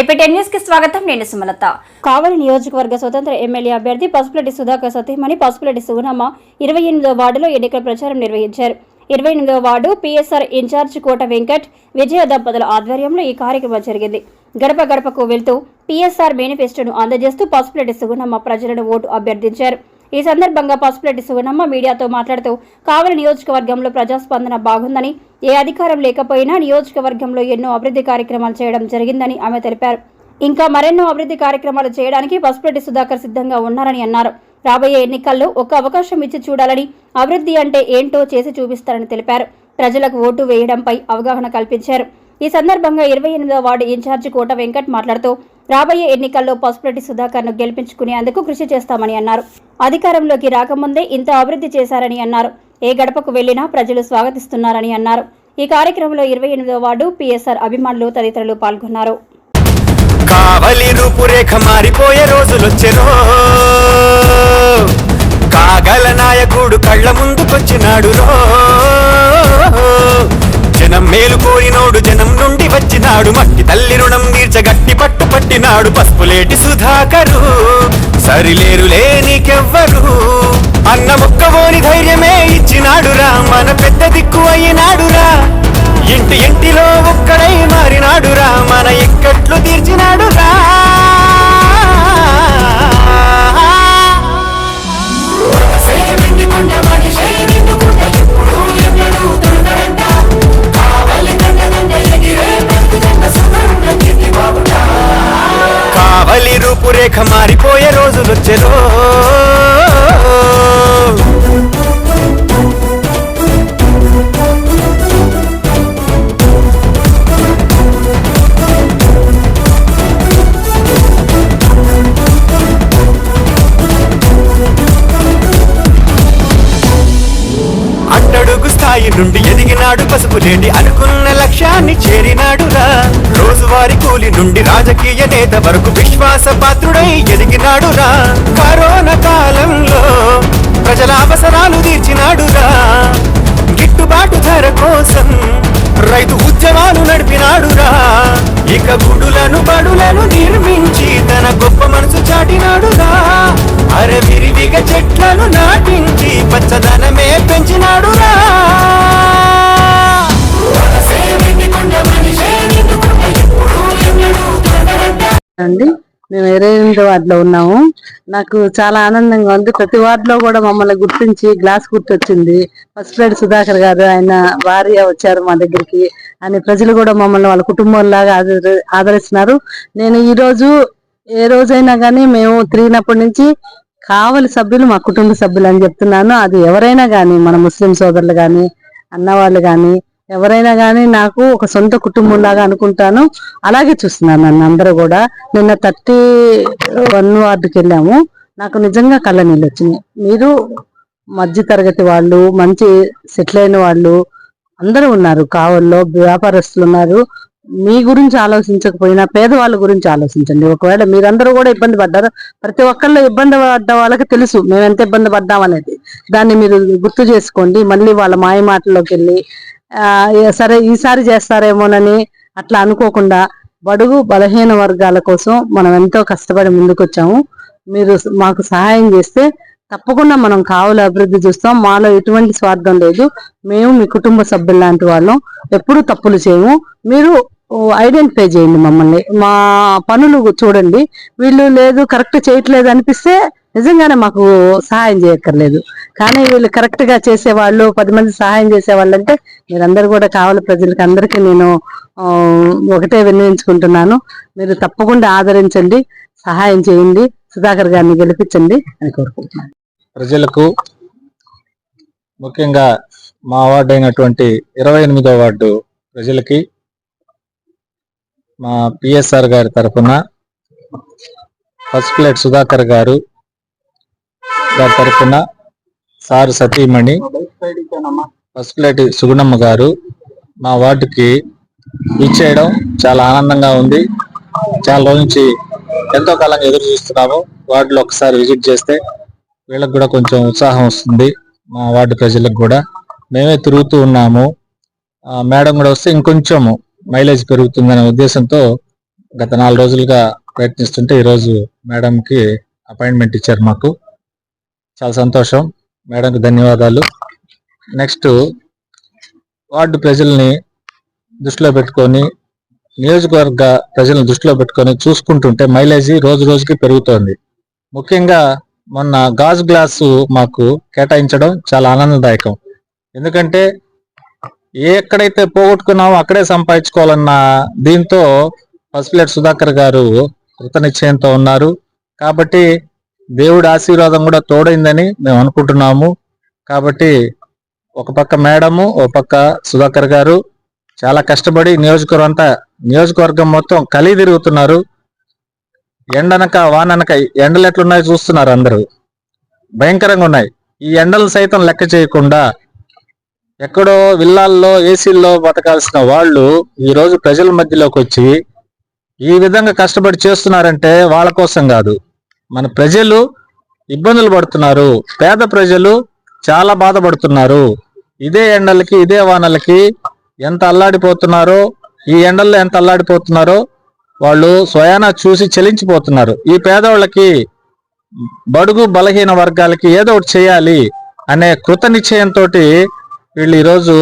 AP ten న్యూస్కి స్వాగతం. నేను సుమలత. కావలి నియోజకవర్గ స్వతంత్ర ఎమ్మెల్యే అభ్యర్థి పసుపులటి సుధాకర్ సతీమణి పసుపులటి సుగుణమ్మ ఇరవై ఎనిమిదో వార్డులో ఎన్నికల ప్రచారం నిర్వహించారు. ఇరవై ఎనిమిదో ward PSR in charge Kota Venkat Vijaya దంపతుల ఆధ్వర్యంలో ఈ కార్యక్రమం జరిగింది. గడప గడపకు వెళ్తూ పిఎస్ఆర్ మేనిఫెస్టోను అందజేస్తూ పసుపులటి సుగుణమ్మ ప్రజలను ఓటు అభ్యర్థించారు. ఈ సందర్భంగా పసుపులెడ్డి సుగుణమ్మ మీడియాతో మాట్లాడుతూ కావలి నియోజకవర్గంలో ప్రజాస్పందన బాగుందని ఏ అధికారం లేకపోయినా నియోజకవర్గంలో ఎన్నో అభివృద్ధి కార్యక్రమాలు చేయడం జరిగిందని ఆమె తెలిపారు. ఇంకా మరెన్నో అభివృద్ధి కార్యక్రమాలు చేయడానికి పసుపులెడ్డి సుధాకర్ సిద్ధంగా ఉన్నారని అన్నారు. రాబోయే ఎన్నికల్లో ఒక అవకాశం ఇచ్చి చూడాలని అభివృద్ధి అంటే ఏంటో చేసి చూపిస్తారని తెలిపారు. ప్రజలకు ఓటు వేయడంపై అవగాహన కల్పించారు. ఈ సందర్భంగా ఇరవై ఎనిమిదవ వార్డు ఇన్ఛార్జి కోట వెంకట్ మాట్లాడుతూ రాబోయే ఎన్నికల్లో పసుపులెట్టి సుధాకర్ను గెలిపించుకునేందుకు కృషి చేస్తామని అన్నారు. అధికారంలోకి రాకముందే ఇంత అభివృద్ధి చేశారని అన్నారు. ఏ గడపకు వెళ్ళినా ప్రజలు స్వాగతిస్తున్నారని అన్నారు. ఈ కార్యక్రమంలో ఇరవై ఎనిమిదో వార్డు పిఎస్ఆర్ అభిమానులు తదితరులు పాల్గొన్నారు. కావలి రూపురేఖ మారిపోయే కాగల నాయకుడు కళ్ళ ముందుకొచ్చినాడు రో నాడు పసుపులేటి సుధాకరు సరిలేరు లేనికెవ్వరు. అన్న ముక్కవోని ధైర్యమే ఇచ్చినాడురా మన పెద్ద దిక్కు అయినాడురా ఇంటి ఇంటిలో ఒక్కడై మారినాడురా మన ఇక్కట్లు తీర్చినాడు రేఖ మారిపోయే రోజులొచ్చెరో అట్టడుగు స్థాయి నుండి ఎదిగినాడు పసుపులేండి అనుకున్న లక్ష్యాన్ని చేరినాడురా. రోజువారి కూలి నుండి రాజకీయ నేత వరకు విశ్వాస పాత్రుడై ఎదిగినాడురా. కరోనా కాలంలో ప్రజల అవసరాలు తీర్చినాడురా. గిట్టుబాటు ధర కోసం రైతు ఉద్యమాలు నడిపినాడురా. ఇక గుడులను బడులను నిర్మించి తన గొప్ప మనసు చాటినాడురా. అరే విరివిగా చెట్లను నాటించి పచ్చదనమే పెంచినాడురా. అండి మేము ఇరవై వార్డులో ఉన్నాము. నాకు చాలా ఆనందంగా ఉంది. ప్రతి వార్డులో కూడా మమ్మల్ని గుర్తించి గ్లాస్ గుర్తొచ్చింది. ఫస్ట్ ప్లేట్ సుధాకర్ గారు ఆయన భార్య వచ్చారు మా దగ్గరికి. అని ప్రజలు కూడా మమ్మల్ని వాళ్ళ కుటుంబంలాగా ఆదరి ఆదరిస్తున్నారు. నేను ఈ రోజు ఏ రోజైనా కానీ మేము తిరిగినప్పటి నుంచి కావలి సభ్యులు మా కుటుంబ సభ్యులు అని చెప్తున్నాను. అది ఎవరైనా కానీ మన ముస్లిం సోదరులు కానీ అన్నవాళ్ళు కానీ ఎవరైనా కానీ నాకు ఒక సొంత కుటుంబం లాగా అనుకుంటాను. అలాగే చూస్తున్నాను నన్ను అందరూ కూడా. నిన్న థర్టీ వన్ వార్డుకి వెళ్ళాము. నాకు నిజంగా కళ్ళ నీళ్ళు వచ్చినాయి. మీరు మధ్య తరగతి వాళ్ళు మంచి సెటిల్ అయిన వాళ్ళు అందరూ ఉన్నారు. కావల్లో వ్యాపారస్తులు ఉన్నారు. మీ గురించి ఆలోచించకపోయినా పేదవాళ్ళ గురించి ఆలోచించండి. ఒకవేళ మీరందరూ కూడా ఇబ్బంది పడ్డారు ప్రతి ఒక్కళ్ళు ఇబ్బంది పడ్డ వాళ్ళకి తెలుసు మేము ఎంత ఇబ్బంది పడ్డాం అనేది. దాన్ని మీరు గుర్తు చేసుకోండి. మళ్ళీ వాళ్ళ మాయ మాటల్లోకి వెళ్ళి సరే ఈసారి చేస్తారేమోనని అట్లా అనుకోకుండా బడుగు బలహీన వర్గాల కోసం మనం ఎంతో కష్టపడి ముందుకొచ్చాము. మీరు మాకు సహాయం చేస్తే తప్పకుండా మనం కావుల అభివృద్ధి చూస్తాం. మాలో ఎటువంటి స్వార్థం లేదు. మేము మీ కుటుంబ సభ్యులు లాంటి వాళ్ళం. ఎప్పుడు తప్పులు చేయము. మీరు ఐడెంటిఫై చేయండి మమ్మల్ని. మా పనులు చూడండి. వీళ్ళు లేదు కరెక్ట్ చేయట్లేదు అనిపిస్తే నిజంగానే మాకు సహాయం చేయక్కర్లేదు. కానీ వీళ్ళు కరెక్ట్గా చేసేవాళ్ళు పది మంది సహాయం చేసేవాళ్ళు అంటే మీరందరూ కూడా కావాలి ప్రజలకి అందరికీ నేను ఒకటే విన్నవించుకుంటున్నాను. మీరు తప్పకుండా ఆదరించండి సహాయం చేయండి సుధాకర్ గారిని గెలిపించండి అని కోరుకుంటున్నాను. ప్రజలకు ముఖ్యంగా మా వార్డు అయినటువంటి ఇరవై ఎనిమిదో వార్డు ప్రజలకి మా పిఎస్ఆర్ గారి తరఫున ఫస్ట్ ప్లేట్ సుధాకర్ గారు గారి తరఫున సారు సతీమణి ఫస్ట్ ప్లేట్ సుగుణమ్మ గారు మా వార్డుకి ఇచ్చేయడం చాలా ఆనందంగా ఉంది. చాలా రోజు నుంచి ఎంతో కాలంగా ఎదురు చూస్తున్నాము. వార్డులో ఒకసారి విజిట్ చేస్తే వీళ్ళకి కూడా కొంచెం ఉత్సాహం వస్తుంది మా వార్డు ప్రజలకు కూడా. మేమే తిరుగుతూ ఉన్నాము. మేడం కూడా వస్తే ఇంకొంచెము మైలేజ్ పెరుగుతుందనే ఉద్దేశంతో గత నాలుగు రోజులుగా ప్రయత్నిస్తుంటే ఈరోజు మేడంకి అపాయింట్మెంట్ ఇచ్చారు మాకు. చాలా సంతోషం. మేడంకి ధన్యవాదాలు. నెక్స్ట్ వార్డు ప్రజల్ని దృష్టిలో పెట్టుకొని నియోజకవర్గ ప్రజలను దృష్టిలో పెట్టుకొని చూసుకుంటుంటే మైలేజీ రోజు రోజుకి పెరుగుతోంది. ముఖ్యంగా మొన్న గాజు గ్లాసు మాకు కేటాయించడం చాలా ఆనందదాయకం. ఎందుకంటే ఎక్కడైతే పోగొట్టుకున్నామో అక్కడే సంపాదించుకోవాలన్న దీంతో పసుపులేటి సుధాకర్ గారు కృత నిశ్చయంతో ఉన్నారు. కాబట్టి దేవుడి ఆశీర్వాదం కూడా తోడైందని మేము అనుకుంటున్నాము. కాబట్టి ఒక పక్క మేడము ఒక పక్క సుధాకర్ గారు చాలా కష్టపడి నియోజకవర్గం అంతా నియోజకవర్గం మొత్తం కలిగి తిరుగుతున్నారు. ఎండనక వాననక ఎండలు ఎట్లున్నాయో చూస్తున్నారు అందరూ. భయంకరంగా ఉన్నాయి. ఈ ఎండలు సైతం లెక్క చేయకుండా ఎక్కడో విల్లాల్లో ఏసీల్లో బతకాల్సిన వాళ్ళు ఈరోజు ప్రజల మధ్యలోకి వచ్చి ఈ విధంగా కష్టపడి చేస్తున్నారంటే వాళ్ళ కోసం కాదు. మన ప్రజలు ఇబ్బందులు పడుతున్నారు. పేద ప్రజలు చాలా బాధపడుతున్నారు. ఇదే ఎండలకి ఇదే వానలకి ఎంత అల్లాడిపోతున్నారో ఈ ఎండల్లో ఎంత అల్లాడిపోతున్నారో వాళ్ళు స్వయానా చూసి చలించిపోతున్నారు. ఈ పేదవాళ్ళకి బడుగు బలహీన వర్గాలకి ఏదో ఒకటి చేయాలి అనే కృత నిశ్చయంతో వీళ్ళు ఈరోజు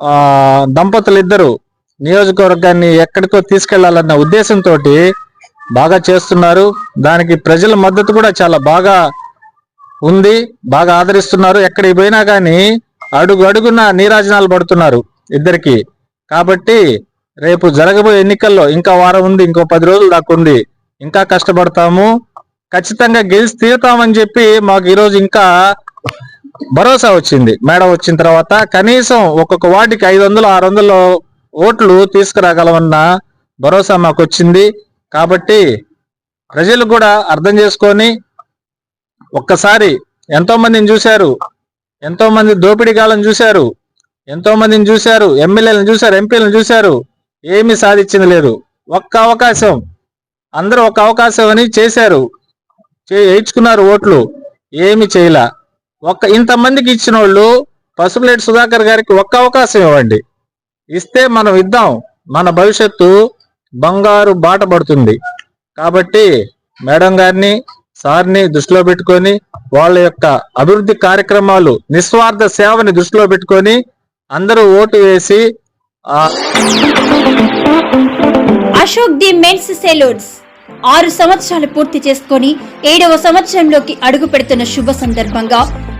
ఆ దంపతులు ఇద్దరు నియోజకవర్గాన్ని ఎక్కడికో తీసుకెళ్ళాలన్న ఉద్దేశంతో బాగా చేస్తున్నారు. దానికి ప్రజల మద్దతు కూడా చాలా బాగా ఉంది బాగా ఆదరిస్తున్నారు. ఎక్కడికి పోయినా కానీ అడుగు అడుగున నీరాజనాలు పడుతున్నారు ఇద్దరికి. కాబట్టి రేపు జరగబోయే ఎన్నికల్లో ఇంకా వారం ఉంది ఇంకో పది రోజులు దాకా ఉంది. ఇంకా కష్టపడతాము. ఖచ్చితంగా గెలిచి తీరుతామని చెప్పి మాకు ఈరోజు ఇంకా భరోసా వచ్చింది. మేడం వచ్చిన తర్వాత కనీసం ఒక్కొక్క వార్డుకి ఐదు వందలు ఆరు వందలు ఓట్లు తీసుకురాగలమన్న భరోసా మాకు వచ్చింది. కాబట్టి ప్రజలు కూడా అర్థం చేసుకొని ఒక్కసారి ఎంతో మందిని చూశారు. ఎంతో మంది దోపిడీగాలను చూశారు. ఎంతో మందిని చూశారు. ఎమ్మెల్యేలను చూశారు. ఎంపీలను చూశారు. ఏమీ సాధించింది లేదు. ఒక్క అవకాశం. అందరూ ఒక అవకాశం అని చేశారు. చే- వేయించుకున్నారు ఓట్లు. ఏమి చేయలా. ఒక్క ఇంతమందికి ఇచ్చిన వాళ్ళు పసుపులేటి సుధాకర్ గారికి ఒక్క అవకాశం ఇవ్వండి. ఇస్తే మనం ఇద్దాం. మన భవిష్యత్తు బంగారు బాట పడుతుంది. కాబట్టి మేడం గారిని సార్ని దృష్టిలో పెట్టుకొని వాళ్ళ యొక్క అభివృద్ధి కార్యక్రమాలు నిస్వార్థ సేవని దృష్టిలో పెట్టుకొని అందరూ ఓటు వేసి అశోక్ ది మెన్స్ సెలూన్స్ ఆరు సంవత్సరాలు పూర్తి చేసుకొని ఏడవ సంవత్సరంలోకి అడుగు పెడుతున్న శుభ సందర్భంగా